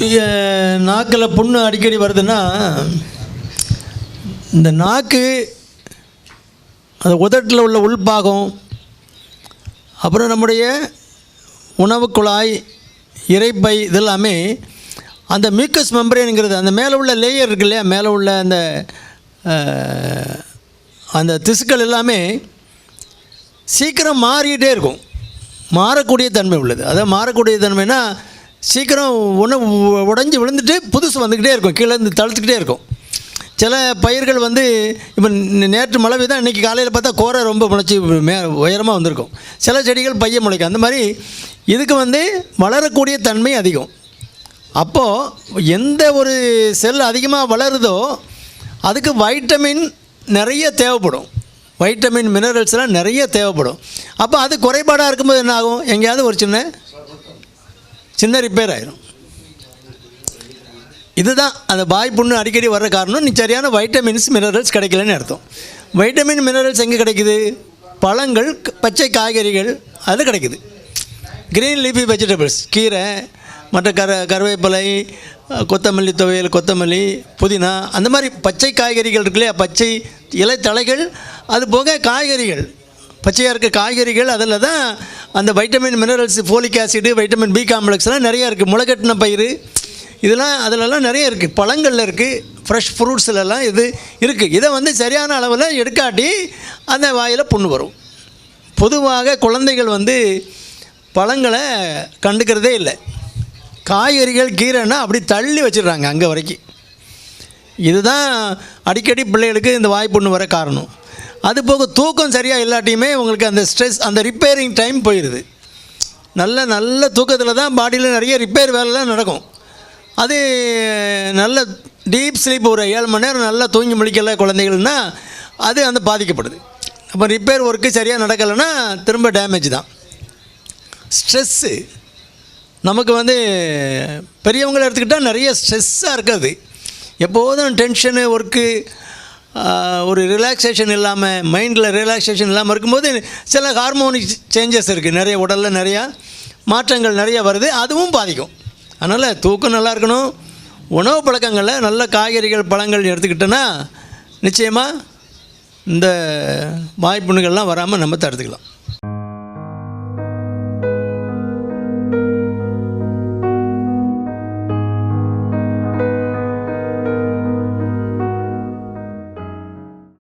நாக்கில் புண்ணு அடிக்கடி வருதுன்னா இந்த நாக்கு அது உதட்டில் உள்ள உள்பாகம் அப்புறம் நம்முடைய உணவு குழாய் இறைப்பை இதெல்லாமே அந்த மியூக்கஸ் மெம்பரேனுங்கிறது அந்த மேலே உள்ள லேயர் இருக்கு இல்லையா? மேலே உள்ள அந்த அந்த திசுக்கள் எல்லாமே சீக்கிரம் மாறிக்கிட்டே இருக்கும். மாறக்கூடிய தன்மை உள்ளது. அதாவது மாறக்கூடிய தன்மைனா சீக்கிரம் ஒன்று உடஞ்சி விழுந்துட்டு புதுசு வந்துக்கிட்டே இருக்கும். கீழேருந்து தளர்த்துக்கிட்டே இருக்கும். சில பயிர்கள் வந்து இப்போ நேற்று மழை பெய்தா இன்றைக்கி காலையில் பார்த்தா கோரை ரொம்ப முளைச்சி மே உயரமாக வந்திருக்கும். சில செடிகள் பைய முளைக்கும். அந்த மாதிரி இதுக்கு வந்து வளரக்கூடிய தன்மை அதிகம். அப்போது எந்த ஒரு செல் அதிகமாக வளருதோ அதுக்கு வைட்டமின் நிறைய தேவைப்படும். வைட்டமின் மினரல்ஸ்லாம் நிறைய தேவைப்படும். அப்போ அது குறைபாடாக இருக்கும்போது என்ன ஆகும்? எங்கேயாவது ஒரு சின்ன சின்ன ரிப்பேர் ஆயிரும். இதுதான் அந்த வாய் புண்ணு அடிக்கடி வர்ற காரணம். நீ சரியான வைட்டமின்ஸ் மினரல்ஸ் கிடைக்கலன்னு அர்த்தம். வைட்டமின் மினரல்ஸ் எங்கே கிடைக்குது? பழங்கள் க- பச்சை காய்கறிகள் அது கிடைக்குது. கிரீன் லீஃபி வெஜிடபிள்ஸ் கீரை மற்ற கர கருவேப்பிலை கொத்தமல்லி துவையல் கொத்தமல்லி புதினா அந்த மாதிரி பச்சை காய்கறிகள் இருக்கு இல்லையா? பச்சை இலைத்தழைகள் அது போக காய்கறிகள். பச்சையாக இருக்க காய்கறிகள் அதில் தான் அந்த vitamin minerals folic acid vitamin B காம்ப்ளெக்ஸ்லாம் நிறையா இருக்குது முளைக்கட்டின பயிறு இதெல்லாம் அதிலலாம் நிறைய இருக்குது பழங்களில் இருக்குது ஃப்ரெஷ் ஃப்ரூட்ஸ்லலாம் இது இருக்குது இதை வந்து சரியான அளவில் எடுக்காட்டி அந்த வாயில் புண்ணு வரும். பொதுவாக குழந்தைகள் வந்து பழங்களை கண்டுக்கிறதே இல்லை. காய்கறிகள் கீரைன்னா அப்படி தள்ளி வச்சிடுறாங்க அங்கே வரைக்கும். இதுதான் அடிக்கடி பிள்ளைகளுக்கு இந்த வாய்ப்புண்ணு வர காரணம். அது போக தூக்கம் சரியாக இல்லாட்டியுமே உங்களுக்கு அந்த ஸ்ட்ரெஸ் அந்த ரிப்பேரிங் டைம் போயிடுது நல்ல நல்ல தூக்கத்தில் தான் பாடியில் நிறைய ரிப்பேர் வேலைலாம் நடக்கும். அது நல்ல டீப் ஸ்லீப் ஒரு ஏழு மணி நேரம் நல்லா தூங்கி முடிக்கல குழந்தைகள்னா அது அந்த பாதிக்கப்படுது. அப்போ ரிப்பேர் ஒர்க்கு சரியாக நடக்கலைன்னா திரும்ப டேமேஜ் தான். ஸ்ட்ரெஸ்ஸு நமக்கு வந்து பெரியவங்களை எடுத்துக்கிட்டால் நிறைய ஸ்ட்ரெஸ்ஸாக இருக்காது. எப்போதும் டென்ஷனு ஒர்க்கு ஒரு ரிலாக்ஸேஷன் இல்லாமல் மைண்டில் ரிலாக்ஸேஷன் இல்லாமல் இருக்கும்போது சில ஹார்மோனிக் சேஞ்சஸ் இருக்குது நிறைய உடலில் நிறையா மாற்றங்கள் நிறைய வருது. அதுவும் பாதிக்கும். அதனால் தூக்கம் நல்லா இருக்கணும். உணவு பழக்கங்களில் நல்ல காய்கறிகள் பழங்கள் எடுத்துக்கிட்டோன்னா நிச்சயமாக இந்த வாய்ப்புண்ணுகள்லாம் வராமல் நம்ம தடுத்துக்கலாம்.